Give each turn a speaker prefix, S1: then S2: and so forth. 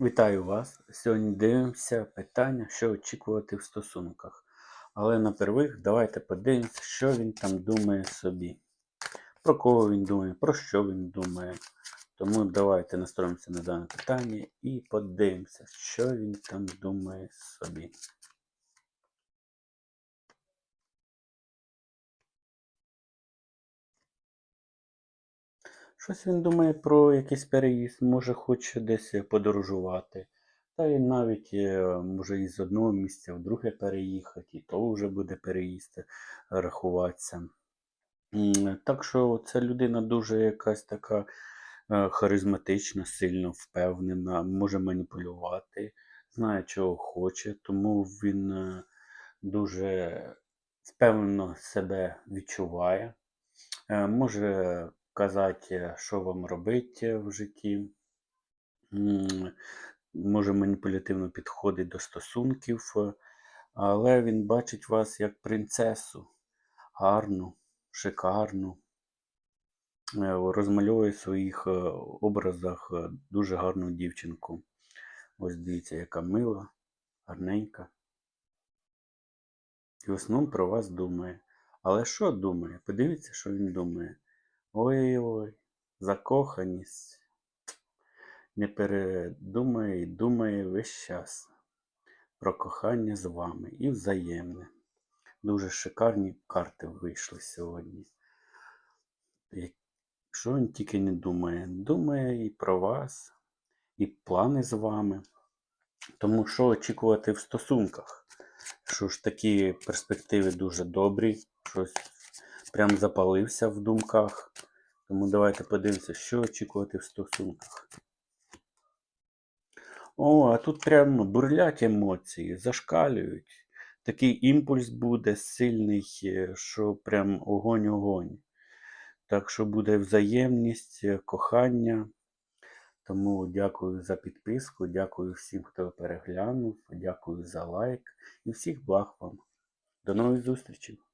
S1: Вітаю вас! Сьогодні дивимося питання, що очікувати в стосунках. Але напервих давайте подивимося, що він там думає собі. Про кого він думає, про що він думає. Тому давайте настроїмося на дане питання і подивимося, що він там думає собі. Щось він думає про якийсь переїзд, може хоче десь подорожувати. Та й навіть е, може із одного місця в друге переїхати, і то вже буде переїзд е, рахуватися. Так що ця людина дуже якась така е, харизматична, сильно впевнена, може маніпулювати, знає, чого хоче, тому він дуже впевнено себе відчуває. Може казати, що вам робити в житті. Може маніпулятивно підходить до стосунків, е, але він бачить вас як принцесу, гарну, шикарну. Е, Розмальовує в своїх е, образах е, дуже гарну дівчинку. Ось дивіться, яка мила, гарненька. І в основному про вас думає. Але що думає? Подивіться, що він думає. Ой-ой, закоханість. Не передумає і думає весь час про кохання з вами і взаємне. Дуже шикарні карти вийшли сьогодні. Як- Що він тільки не думає? Думає і про вас, і плани з вами. Тому що очікувати в стосунках? Що ж такі перспективи дуже добрі, щось прям запалився в думках. Тому давайте подивимося, що очікувати в стосунках. О, а тут прямо бурлять емоції, зашкалюють. Такий імпульс буде сильний, е, що прям огонь-огонь. Так що буде взаємність, е, кохання. Тому дякую за підписку, дякую всім, хто переглянув, дякую за лайк і всіх благ вам. До нових зустрічей!